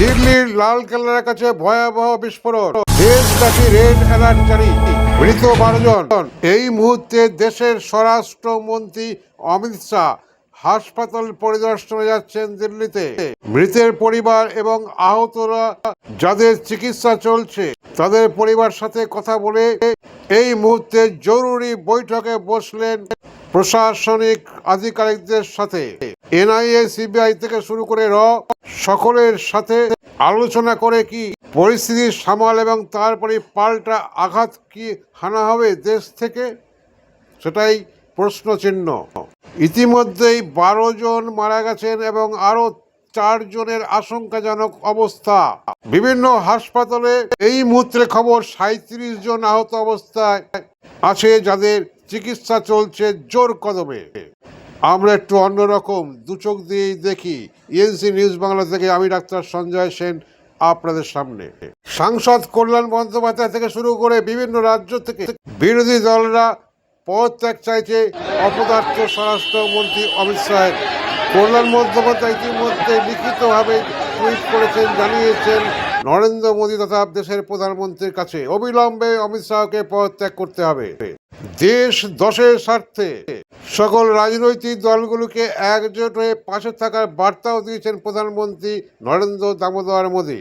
দিল্লির লাল কেল্লার কাছে ভয়াবহ বিস্ফোরণ। দেশব্যাপী রেড অ্যালার্ট জারি। মৃত বারো জন। এই মুহূর্তে দেশের স্বরাষ্ট্রমন্ত্রী অমিত শাহ হাসপাতাল পরিদর্শনে যাচ্ছেন দিল্লিতে। মৃতের পরিবার এবং আহতরা যাদের চিকিৎসা চলছে, তাদের পরিবার সাথে কথা বলে এই মুহূর্তে জরুরি বৈঠকে বসলেন প্রশাসনিক আধিকারিকদের সাথে। এনআইএ, সিবিআই থেকে শুরু করে র সকলের সাথে আলোচনা করে কি পরিস্থিতি সামাল এবং তারপরে পাল্টা আঘাত কি হানা হবে দেশ থেকে? সেটাই প্রশ্নচিহ্ন। ইতিমধ্যেই বারো জন মারা গেছেন এবং আরও চারজনের আশঙ্কাজনক অবস্থা। বিভিন্ন হাসপাতালে এই মুহূর্তে খবর সাঁত্রিশ জন আহত অবস্থায় আছে যাদের চিকিৎসা চলছে জোর কদমে। আমরা একটু অন্যরকম দু চোখ দিয়েই দেখি। ইএনসি নিউজ বাংলা থেকে আমি ডাক্তার সঞ্জয় সেন আপনাদের সামনে। সাংসদ কল্যাণ বন্দ্যোপাধ্যায় থেকে শুরু করে বিভিন্ন রাজ্য থেকে বিরোধী দলরা পদত্যাগ চাইছে অপদার্থ স্বরাষ্ট্রমন্ত্রী অমিত শাহের কল্যাণ বন্দ্যোপাধ্যায় ইতিমধ্যে লিখিতভাবে টুইট করেছেন, জানিয়েছেন, নরেন্দ্র মোদী তথা দেশের প্রধানমন্ত্রীর কাছে। অবিলম্বে অমিত শাহকে পদত্যাগ করতে হবে। দেশ দশের স্বার্থে। সকল রাজনৈতিক দলগুলোকে একজোট হয়ে পাশে থাকার বার্তাও দিয়েছেন প্রধানমন্ত্রী নরেন্দ্র দামোদর মোদী।